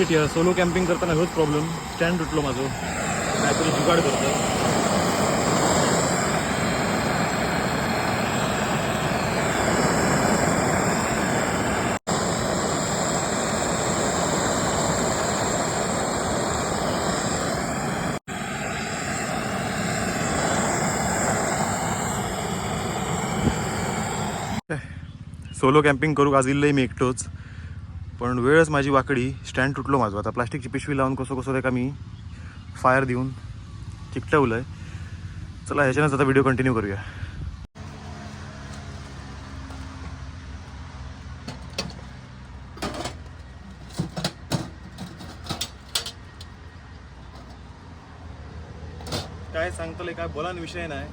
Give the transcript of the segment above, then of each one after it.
Shit या solo camping करताना हेच प्रॉब्लेम स्टँड तुटलो माझं. काहीतरी जुगाड करतो सोलो कॅम्पिंग करू आज इल्लंय मी एकटोच. पण वेळच माझी वाकडी स्टँड तुटलो माझं. आता प्लास्टिकची पिशवी लावून कसं कसं का मी फायर देऊन चिकटवलं आहे चला ह्याच्यानंच आता व्हिडिओ कंटिन्यू करूया. काय सांगतले काय बोला विषय नाही.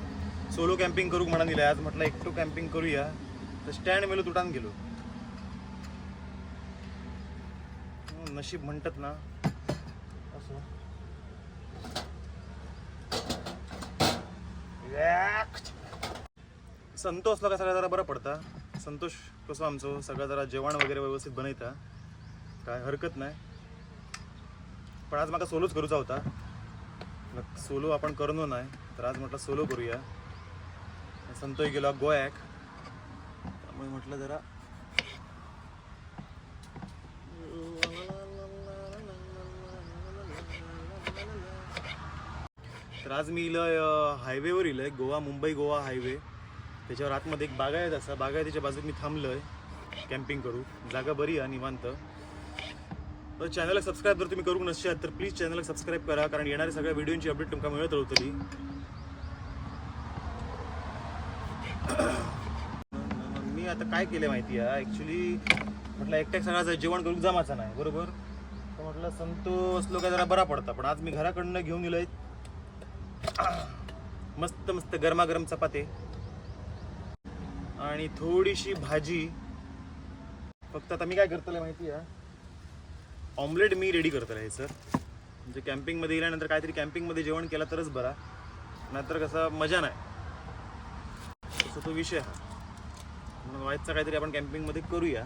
सोलो कॅम्पिंग करू म्हणा दिलं आज म्हटलं एकटो कॅम्पिंग करूया. तर स्टँड मेलो तुटान गेलो. नशीब म्हणतात ना असं. संतोष का सगळं जरा बरं पडता. संतोष कसं आमचं सगळं जरा जेवण वगैरे व्यवस्थित बनयता काय हरकत नाही. पण आज मला सोलोच करूचा होता. सोलो आपण करनो नाही तर आज म्हटलं सोलो करूया. संतोष गेलो गोयाक त्यामुळे म्हटलं जरा तर आज मी इलं हायवेवर इलय गोवा मुंबई गोवा हायवे. त्याच्यावर आतमध्ये एक बागायत असा. बागायतीच्या बाजूत मी थांबलो आहे कॅम्पिंग करू. जागा बरी आहे निवांत. तर चॅनलला सबस्क्राईब जर तुम्ही करू नसतात तर प्लीज चॅनलला सबस्क्राईब करा कारण येणाऱ्या सगळ्या व्हिडिओची अपडेट तुमका मिळत राहतली मी आता काय केलं माहिती आहे ॲक्च्युली म्हटलं एकट्याक सगळा जेवण करून जमाचं नाही बरोबर? तर म्हटलं संतोष असलो काय जरा बरा पडता पण आज मी घराकडनं घेऊन गेलोय. मस्त मस्त गरमागरम चपाते. आणि थोडीशी भाजी. फक्त आता मी काय करतलं माहिती आहे ऑमलेट मी रेडी करतो आहे सर म्हणजे कॅम्पिंगमध्ये गेल्यानंतर काहीतरी कॅम्पिंगमध्ये जेवण केलं तरच बरा. नाहीतर कसं मजा नाही. तसं तो विषय हा. म्हणून वाईटचा काहीतरी आपण कॅम्पिंगमध्ये करूया.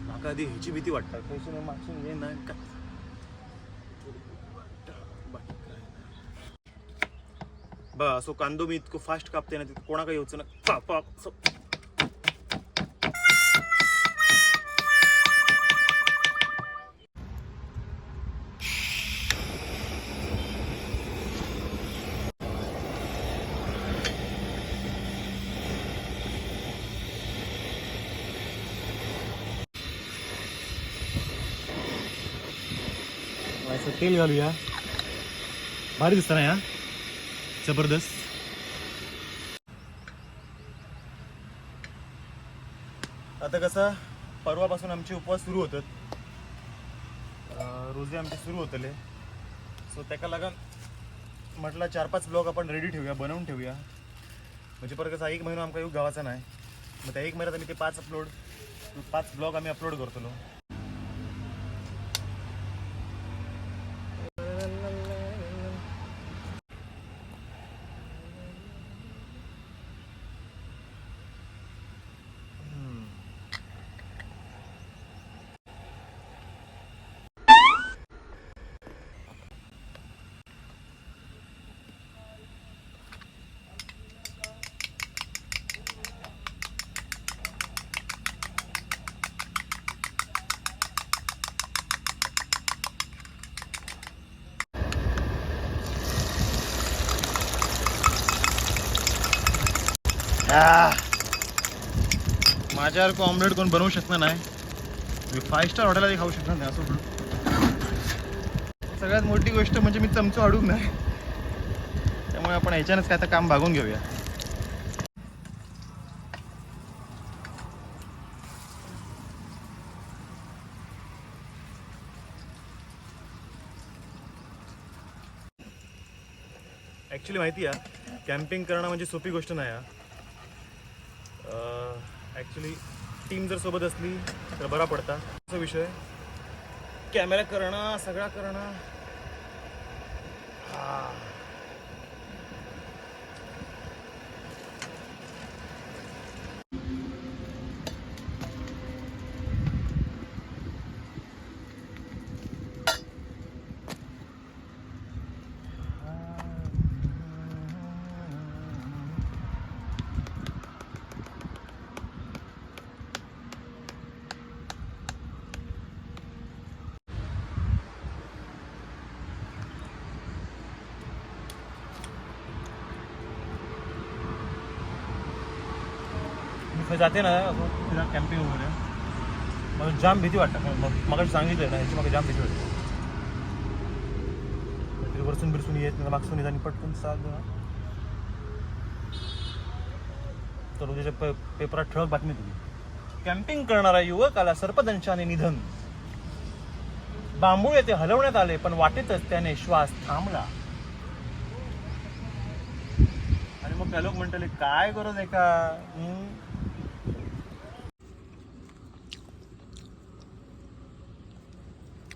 मला आधी ह्याची भीती वाटतात. पैसे नाही मागसून ये ना काय बाकी काय नाही. बा सो हो, कांदो मी इतकं फास्ट कापते ना तिथं कोणाकडे येऊचं ना पाप पाप असं तेल घालूया. भारी दिसतं ना या? जबरदस्त. आता कसं परवापासून आमचे उपवास सुरू होतात. अं, रोजे आमचे सुरू होतले. सो त्याका लागून म्हटलं चार पाच ब्लॉग आपण रेडी ठेवूया बनवून ठेवूया. म्हणजे परत कसं एक महिना आमका येऊ गावाचा नाही. मग त्या एक महिन्यात आम्ही ते पाच अपलोड पाच ब्लॉग आम्ही अपलोड करतो माझ्यावर माझ्यासारखं ऑमलेट कोण बनवू शकणार नाही. मी फाईव्ह स्टार हॉटेलला खाऊ शकणार नाही असं सगळ्यात मोठी गोष्ट म्हणजे मी चमचा अडूक नाही. त्यामुळे आपण ह्याच्यानंच काय तर काम भागून घेऊया. ॲक्च्युली माहिती आहे कॅम्पिंग करणं म्हणजे सोपी गोष्ट नाही आहे ॲक्च्युली टीम जर सोबत असली तर बरा पडता. असा विषय. कॅमेरा करणं सगळा करणं. हा. मी खरं जाते ना फिरा कॅम्पिंग वगैरे. मला जाम भीती वाटतं. मग मग सांगितलं ना ह्याची मला जाम भीती वाटते. काहीतरी वरसून बिरसून येत नाही मागसून येत आणि पटकन साग तर उद्याच्या पे पेपरात ठळक बातमी तुझी कॅम्पिंग करणारा युवकाला सर्पदंशाने निधन. बांबू येथे हलवण्यात आले पण वाटेतच त्याने श्वास थांबला. आणि मग त्या लोक म्हणतले काय गरज आहे का?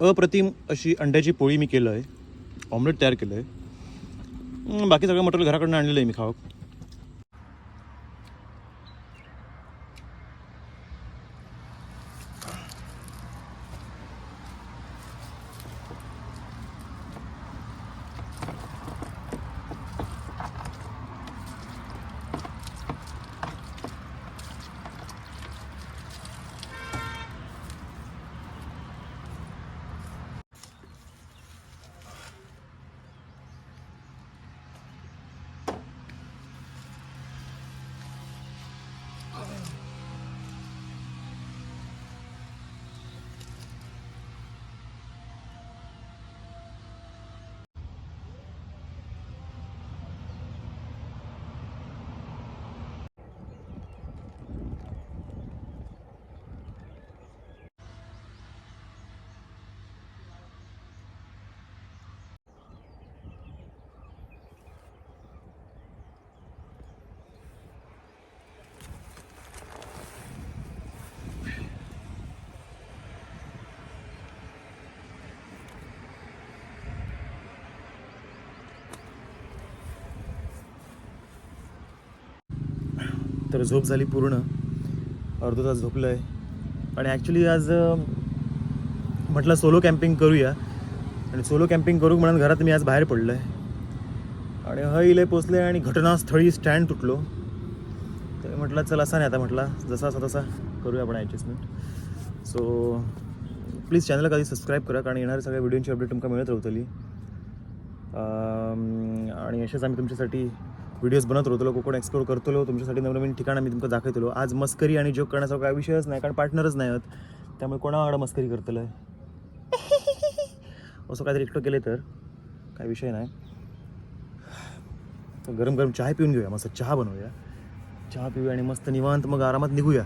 अप्रतिम अशी अंड्याची पोळी मी केलं आहे ऑमलेट तयार केलं आहे बाकी सगळं मटेरियल घराकडनं आणलेलं आहे मी खावं. तर झोप झाली पूर्ण. अर्धा तास झोपलं आहे आणि ॲक्च्युली आज म्हटलं सोलो कॅम्पिंग करूया. आणि सोलो कॅम्पिंग करू म्हणून घरात मी आज बाहेर पडलो आहे आणि हईले पोचले आणि घटनास्थळी स्टँड तुटलो. तर म्हटलं चल असा नाही आता म्हटला. जसा असा तसा करूया आपण ॲडजस्टमेंट सो प्लीज चॅनलला कधी सबस्क्राईब करा कारण येणाऱ्या सगळ्या व्हिडिओची अपडेट तुमका मिळत राहतली आणि असेच आम्ही तुमच्यासाठी व्हिडिओज बनत राहतो कोकण एक्सप्लोर करतो तुमच्यासाठी नवनवीन ठिकाणं मी तुमका दाखवतो. आज मस्करी आणि जोक करण्याचा काय विषयच नाही कारण पार्टनरच नाही आहोत त्यामुळे कोणाकडं मस्करी करतलं? असं काहीतरी एकटं केलं तर? काय विषय नाही. तर गरम गरम चहा पिऊन घेऊया मस्त चहा बनवूया. चहा पिऊया आणि मस्त निवांत मग आरामात निघूया.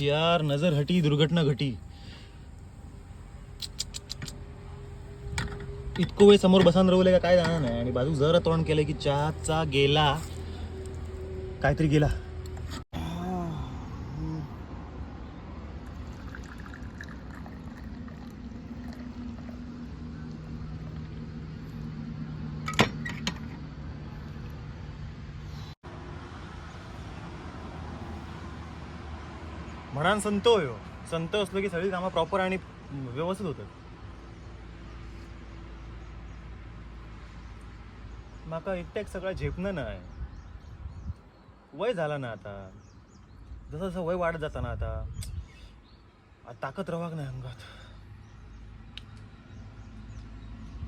यार नजर हटी दुर्घटना घटी। इतकं वेळ समोर बसान रवले का काय जाणार नाही. आणि बाजू जरा तोंड केलं की चहाचा गेला. काहीतरी गेला. म्हणान संत हो संत असलो की सगळी कामं प्रॉपर आणि व्यवस्थित होतात. माका एकट्याक सगळं झेपणं नाय. वय झाला ना आता. जसं जसं वय वाढत जाता ना आता. ताकद रवाक नाही अंगात.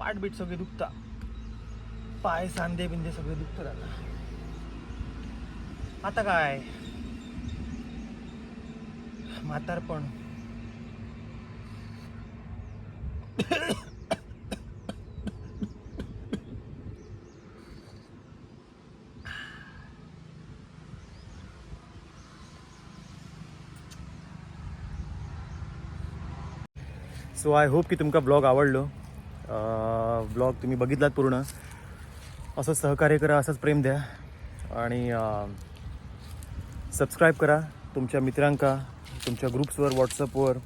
पाठ बीट सगळे दुखता. पाय सांदे बिंदे सगळे दुखतात आता आता काय? म्हातारपण. सो आय होप की तुमका ब्लॉग आवडलो. ब्लॉग तुम्ही बघितलात पूर्ण. असं सहकार्य करा असंच प्रेम द्या. आणि सबस्क्राईब करा. तुमच्या मित्रांका तुमच्या ग्रुप्सवर व्हॉट्सअपवर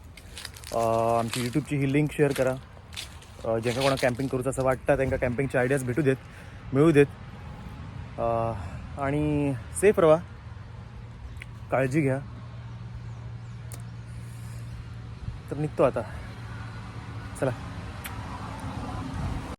आमची यूट्यूबची ही लिंक शेअर करा. ज्यांना ज्यांका कोणा कॅम्पिंग करूचं असं वाटतं त्यांना कॅम्पिंगचे आयडियाज भेटू देत मिळू देत. आणि सेफ रवा. काळजी घ्या. तर निघतो आता. चला.